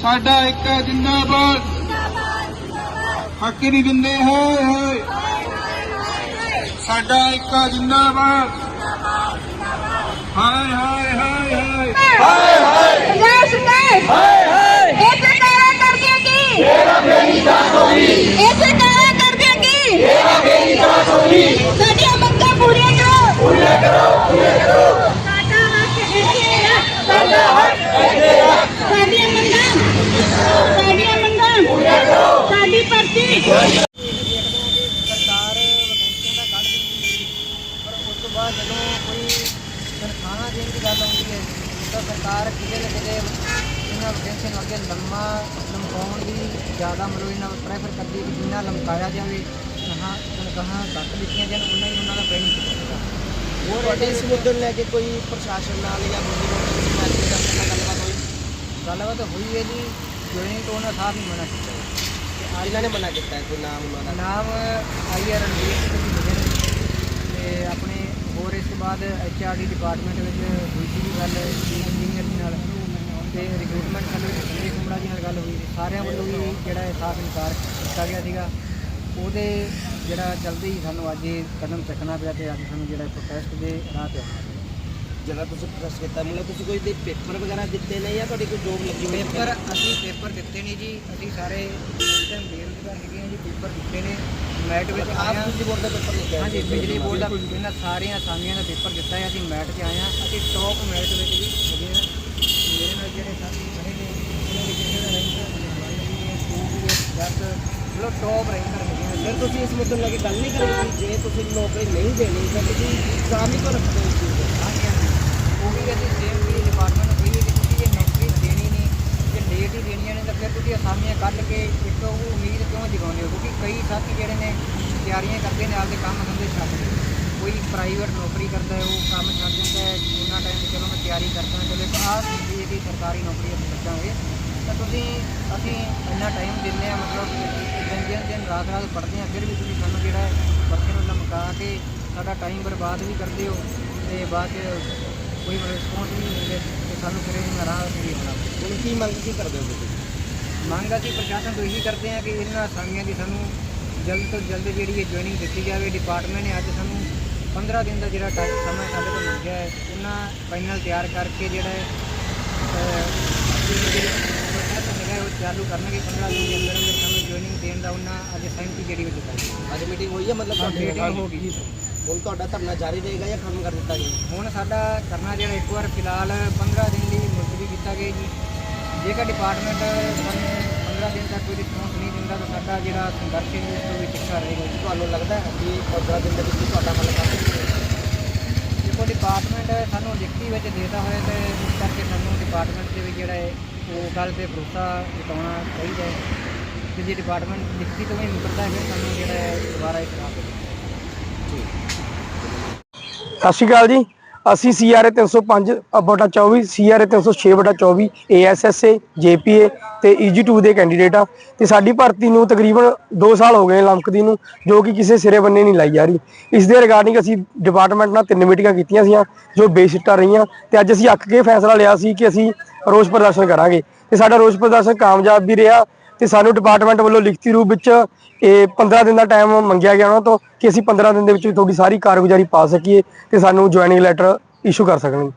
ਸਾਡਾ ਇੱਕ ਜਿੰਦਾਬਾਦ। ਹੱਕ ਨਹੀਂ ਦਿੰਦੇ ਹੋਏ ਹੋਏ। ਸਾਡਾ ਇੱਕ ਜਿੰਦਾਬਾਦ। ਹਾਏ ਹਾਏ ਹਾਏ ਹਾਏ। ਪੰਜਾਬ ਸਰਕਾਰ ਹਾਏ ਹਾਏ। ਇਹ ਸਰਕਾਰ ਵਕੈਂਸੀਆਂ ਦਾ ਕੱਢ ਦਿੰਦੀ ਹੈ ਪਰ ਉਸ ਤੋਂ ਬਾਅਦ ਜਦੋਂ ਕੋਈ ਤਨਖਾਹਾਂ ਦੇਣ ਦੀ ਗੱਲ ਆਉਂਦੀ ਹੈ ਤਾਂ ਸਰਕਾਰ ਕਿਤੇ ਨਾ ਕਿਤੇ ਇਹਨਾਂ ਵਕੈਂਸੀਆਂ ਨੂੰ ਅੱਗੇ ਲੰਮਾ ਲੰਬਾਉਣ ਦੀ ਜ਼ਿਆਦਾ ਮਤਲਬ ਇਹਨਾਂ ਪ੍ਰੈਫਰ ਕਰਦੀ ਕਿ ਜਿੰਨਾ ਲੰਕਾਇਆ ਜਾਵੇ ਤਨਖਾਹਾਂ ਤਨਖਾਹਾਂ ਘੱਟ ਦਿੱਤੀਆਂ ਜਾਣ ਉਨਾ ਹੀ ਉਹਨਾਂ ਦਾ ਬੈਨੀਫਿਟ ਹੋਵੇਗਾ ਹੋਰ ਇਸ ਮੁੱਦੇ ਨੂੰ ਲੈ ਕੇ ਕੋਈ ਪ੍ਰਸ਼ਾਸਨ ਨਾਲ ਜਾਂ ਮੁੱਦੇ ਨੂੰ ਕਿਸੇ ਨਾਲ ਗੱਲਬਾਤ ਹੋਈ ਗੱਲਬਾਤ ਹੋਈ ਹੈ ਜੀ ਜੁਆਇਨਿੰਗ ਤੋਂ ਉਹਨਾਂ ਸਾਹਿਬ ਨੇ ਮਨਾ ਕੀਤਾ ਜਿਨ੍ਹਾਂ ਨੇ ਮਨਾ ਕੀਤਾ ਹੈ, ਕੋਈ ਨਾਮ ਉਹਨਾਂ ਦਾ। ਨਾਮ ਆਈ ਆਰ ਰਣਵੀਰ ਸਿੰਘ ਜੀ ਤੇ ਆਪਣੇ ਹੋਰ ਇਸ ਤੋਂ ਬਾਅਦ ਐਚ ਆਰ ਡੀ ਡਿਪਾਰਟਮੈਂਟ ਵਿੱਚ ਹੋਈ ਸੀ ਗੱਲ ਇੰਜੀਨੀਅਰ ਦੇ ਨਾਲ। ਤੇ ਰਿਕਰੂਟਮੈਂਟ ਵੱਲੋਂ ਜੀ ਕੁਮੜਾ ਜੀ ਨਾਲ ਗੱਲ ਹੋਈ ਸੀ। ਸਾਰਿਆਂ ਵੱਲੋਂ ਵੀ ਜਿਹੜਾ ਇਹ ਸਾਫ਼ ਇਨਕਾਰ ਕੀਤਾ ਗਿਆ ਸੀਗਾ। ਉਹਦੇ ਜਿਹੜਾ ਚਲਦੇ ਹੀ ਸਾਨੂੰ ਅੱਜ ਇਹ ਕਦਮ ਚੱਕਣਾ ਪਿਆ ਤੇ ਅੱਜ ਸਾਨੂੰ ਜਿਹੜਾ ਪ੍ਰੋਟੈਸਟ ਦੇ ਰਾਹ ਤੇ ਆਉਣਾ ਪਿਆ। ਜਿਹੜਾ ਤੁਸੀਂ ਪ੍ਰੈਸ ਕੀਤਾ? ਮਤਲਬ ਤੁਸੀਂ ਕੋਈ ਦੇ ਪੇਪਰ ਵਗੈਰਾ ਦਿੱਤੇ ਨੇ ਜਾਂ ਤੁਹਾਡੀ ਕੋਈ ਜੋਬ ਲੱਗੀ ਹੋਈ ਹੈ? ਪੇਪਰ ਅਸੀਂ ਪੇਪਰ ਦਿੱਤੇ ਨਹੀਂ ਜੀ। ਅਸੀਂ ਸਾਰੇ ਟਾਈਮ ਬੇਰੁਜ਼ਗਾਰ ਹੈਗੇ ਹਾਂ ਜੀ ਪੇਪਰ ਦਿੱਤੇ ਨੇ। ਮੈਟ ਵਿੱਚ ਆਪ ਬਿਜਲੀ ਬੋਰਡ ਦਾ ਪੇਪਰ ਲਿਖਿਆ ਹੈ? ਹਾਂਜੀ ਬਿਜਲੀ ਬੋਰਡ ਦਾ ਇਹਨਾਂ ਸਾਰੀਆਂ ਅਸਾਮੀਆਂ ਦਾ ਪੇਪਰ ਦਿੱਤਾ ਹੈ। ਅਸੀਂ ਮੈਟ 'ਚ ਆਏ ਹਾਂ ਅਸੀਂ ਟੌਪ ਮੈਟ ਵਿੱਚ ਵੀ ਹੈਗੇ ਹਾਂ ਮੇਰੇ ਨਾਲ ਜਿਹੜੇ ਸਾਥੀ ਖੜੇ ਨੇ ਉਹਨਾਂ ਦੇ ਕਿਸੇ ਦਾ ਰੈਂਕ ਨਹੀਂ ਹੈ ਟੂ ਵੀ ਹੈ 10 ਮਤਲਬ ਟੌਪ ਰੈਂਕਰ ਹੈਗੇ ਹਾਂ ਫਿਰ ਤੁਸੀਂ ਇਸ ਮੁੱਦੇ ਨੂੰ ਲੈ ਕੇ ਗੱਲ ਨਹੀਂ ਕਰੀ ਕਿ ਜੇ ਤੁਸੀਂ ਨੌਕਰੀ ਨਹੀਂ ਦੇਣੀ ਤਾਂ ਤੁਸੀਂ ਕੰਮ ਹੀ ਕਿਉਂ ਰੱਖਦੇ ਹੋ ਹਾਂਜੀ। ਉਹ ਵੀ ਅਸੀਂ ਸੇਮ ਵੀ ਡਿਪਾਰਟਮੈਂਟ ਨੂੰ ਕਹੀਏ ਕਿ ਤੁਸੀਂ ਜੇ ਨੌਕਰੀ ਦੇਣੀ ਨਹੀਂ, ਜੇ ਲੇਟ ਹੀ ਦੇਣੀਆਂ ਨੇ ਤਾਂ ਫਿਰ ਤੁਸੀਂ ਅਸਾਮੀਆਂ ਕੱਢ ਕੇ ਇੱਕ ਉਹ ਉਮੀਦ ਕਿਉਂ ਜਗਾਉਂਦੇ ਹੋ? ਕਿਉਂਕਿ ਕਈ ਸਾਥੀ ਜਿਹੜੇ ਨੇ ਤਿਆਰੀਆਂ ਕਰਦੇ ਨੇ, ਆਪਦੇ ਕੰਮ ਧੰਦੇ ਛੱਡ ਕੇ। ਕੋਈ ਪ੍ਰਾਈਵੇਟ ਨੌਕਰੀ ਕਰਦਾ ਹੈ, ਉਹ ਕੰਮ ਛੱਡ ਦਿੰਦਾ ਹੈ ਉਹਨਾਂ ਟਾਈਮ ਤੇ ਚਲੋ ਮੈਂ ਤਿਆਰੀ ਕਰਦਾ ਚਲੋ ਇੱਕ ਆਸ ਹੁੰਦੀ ਹੈ ਕਿ ਸਰਕਾਰੀ ਨੌਕਰੀ ਅਸੀਂ ਲੱਗਾਂਗੇ ਤਾਂ ਤੁਸੀਂ, ਅਸੀਂ ਇੰਨਾ ਟਾਈਮ ਦਿੰਦੇ ਆ ਮਤਲਬ ਦਿਨ ਦਿਨ ਦਿਨ ਰਾਤ ਰਾਤ ਪੜ੍ਹਦੇ ਆ ਫਿਰ ਵੀ ਤੁਸੀਂ ਸਾਨੂੰ ਜਿਹੜਾ ਹੈ ਵਰਕੇ ਨੂੰ ਲਮਕਾ ਕੇ ਸਾਡਾ ਟਾਈਮ ਬਰਬਾਦ ਵੀ ਕਰਦੇ ਹੋ, ਤੇ ਬਾਅਦ 'ਚ ਕੋਈ ਰਿਸਪੌਂਸ ਨਹੀਂ ਮਿਲਦੇ ਤੇ ਸਾਨੂੰ ਫਿਰ ਇਹਨਾਂ ਰਾਹ ਤੇ ਵੀ ਹੋਣਾ ਹੁਣ ਕੀ ਮੰਗ ਕੀ ਕਰਦੇ ਹੋ ਤੁਸੀਂ? ਮੰਗ ਅਸੀਂ ਪ੍ਰਸ਼ਾਸਨ ਤੋਂ ਇਹੀ ਕਰਦੇ ਹਾਂ ਕਿ ਇਹਨਾਂ ਅਸਾਮੀਆਂ ਦੀ ਸਾਨੂੰ ਜਲਦ ਤੋਂ ਜਲਦ ਜਿਹੜੀ ਇਹ ਜੁਆਇਨਿੰਗ ਦਿੱਤੀ ਜਾਵੇ। ਡਿਪਾਰਟਮੈਂਟ ਨੇ ਅੱਜ ਸਾਨੂੰ 15 ਦਿਨ ਦਾ ਜਿਹੜਾ ਟਾਈਮ ਸਮਾਂ ਸਾਡੇ ਤੋਂ ਮੰਗਿਆ ਹੈ ਉਹਨਾਂ ਫਾਈਨਲ ਤਿਆਰ ਕਰਕੇ ਜਿਹੜਾ ਹੈ ਹੈਗਾ ਉਹ ਚਾਲੂ ਕਰਨਗੇ 15 ਦਿਨ ਦੇ ਅੰਦਰ ਅੰਦਰ ਸਾਨੂੰ ਜੁਆਇਨਿੰਗ ਦੇਣ ਦਾ ਉਹਨਾਂ ਅੱਜ ਸਹਿਮਤੀ ਜਿਹੜੀ ਵਿੱਚ ਦਿੱਤੀ। ਅੱਜ ਮੀਟਿੰਗ ਹੋਈ ਹੈ ਮਤਲਬ ਮੀਟਿੰਗ ਹੋ ਗਈ। ਹੁਣ ਤੁਹਾਡਾ ਧਰਨਾ ਜਾਰੀ ਰਹੇਗਾ ਜਾਂ ਖਤਮ ਕਰ ਦਿੱਤਾ ਗਿਆ ਹੁਣ ਸਾਡਾ ਕਰਨਾ ਜਿਹੜਾ ਇੱਕ ਵਾਰ ਫਿਲਹਾਲ 15 ਦਿਨ ਲਈ ਮੁਲਤਵੀ ਕੀਤਾ ਗਿਆ ਜੀ। ਜੇਕਰ ਡਿਪਾਰਟਮੈਂਟ ਸਾਨੂੰ 15 ਦਿਨ ਤੱਕ ਕੋਈ ਰਿਸਪੌਂਸ ਨਹੀਂ ਦਿੰਦਾ ਤਾਂ ਸਾਡਾ ਜਿਹੜਾ ਸੰਘਰਸ਼ ਹੈ ਇਸ ਤੋਂ ਵੀ ਤਿੱਖਾ ਰਹੇਗਾ ਜੀ। ਤੁਹਾਨੂੰ ਲੱਗਦਾ ਹੈ ਕਿ 15 ਦਿਨ ਦੇ ਵਿੱਚ ਤੁਹਾਡਾ ਹੱਲ ਕਰ ਦੇਖੋ ਡਿਪਾਰਟਮੈਂਟ ਸਾਨੂੰ ਲਿਖਤੀ ਵਿੱਚ ਦੇਤਾ ਹੋਇਆ ਤੇ ਇਸ ਕਰਕੇ ਸਾਨੂੰ ਡਿਪਾਰਟਮੈਂਟ ਦੇ ਵਿੱਚ ਜਿਹੜਾ ਹੈ ਉਹ ਗੱਲ ਤੇ ਭਰੋਸਾ ਜਤਾਉਣਾ ਚਾਹੀਦਾ ਹੈ। ਕਿ ਜੇ ਡਿਪਾਰਟਮੈਂਟ ਲਿਖਤੀ ਤੋਂ ਵੀ ਮੁਕਰਦਾ ਹੈ ਫਿਰ ਸਾਨੂੰ ਜਿਹੜਾ ਹੈ ਦੁਬਾਰਾ ਇੱਕ ਰਾਹ ਤੇ ਸਤਿ ਸ਼੍ਰੀ ਅਕਾਲ ਜੀ। ਅਸੀਂ ਸੀਆਰਏ 305 ਬਟਾ 24 ਸੀਆਰਏ 306 ਬਟਾ 24 ਏਐਸਐਸਏ ਜੇਪੀਏ ਤੇ ਈਜੀ2 ਦੇ ਕੈਂਡੀਡੇਟ ਆ। ਤੇ ਸਾਡੀ ਭਰਤੀ ਨੂੰ ਤਕਰੀਬਨ 2 ਸਾਲ ਹੋ ਗਏ ਨੇ ਲੰਕਦੀ ਨੂੰ, ਜੋ ਕਿ ਕਿਸੇ ਸਿਰੇ ਬੰਨੇ ਨਹੀਂ ਲਾਈ ਜਾ ਰਹੀ। ਇਸ ਦੇ ਰਿਗਾਰਡਿੰਗ ਅਸੀਂ ਡਿਪਾਰਟਮੈਂਟ ਨਾਲ ਤਿੰਨ ਮੀਟਿੰਗਾਂ ਕੀਤੀਆਂ ਸੀਆਂ, ਜੋ ਬੇਸਿੱਟਾ ਰਹੀਆਂ। ਤੇ ਅੱਜ ਅਸੀਂ ਅੱਕ ਕੇ ਫੈਸਲਾ ਲਿਆ ਸੀ ਕਿ ਅਸੀਂ ਰੋਸ ਪ੍ਰਦਰਸ਼ਨ ਕਰਾਂਗੇ। ਤੇ ਸਾਡਾ ਰੋਸ ਪ੍ਰਦਰਸ਼ਨ ਕਾਮਯਾਬ ਵੀ ਰਿਹਾ। ਤੇ ਸਾਨੂੰ ਡਿਪਾਰਟਮੈਂਟ ਵੱਲੋਂ ਲਿਖਤੀ ਰੂਪ ਵਿੱਚ ਇਹ 15 ਦਿਨ ਦਾ ਟਾਈਮ ਮੰਗਿਆ ਗਿਆ ਉਹਨਾਂ ਤੋਂ ਕਿ ਅਸੀਂ 15 ਦਿਨ ਦੇ ਵਿੱਚ ਤੁਹਾਡੀ ਸਾਰੀ ਕਾਰਗੁਜ਼ਾਰੀ ਪਾ ਸਕੀਏ ਤੇ ਸਾਨੂੰ ਜੁਆਇਨਿੰਗ ਲੈਟਰ ਇਸ਼ੂ ਕਰ ਸਕਣ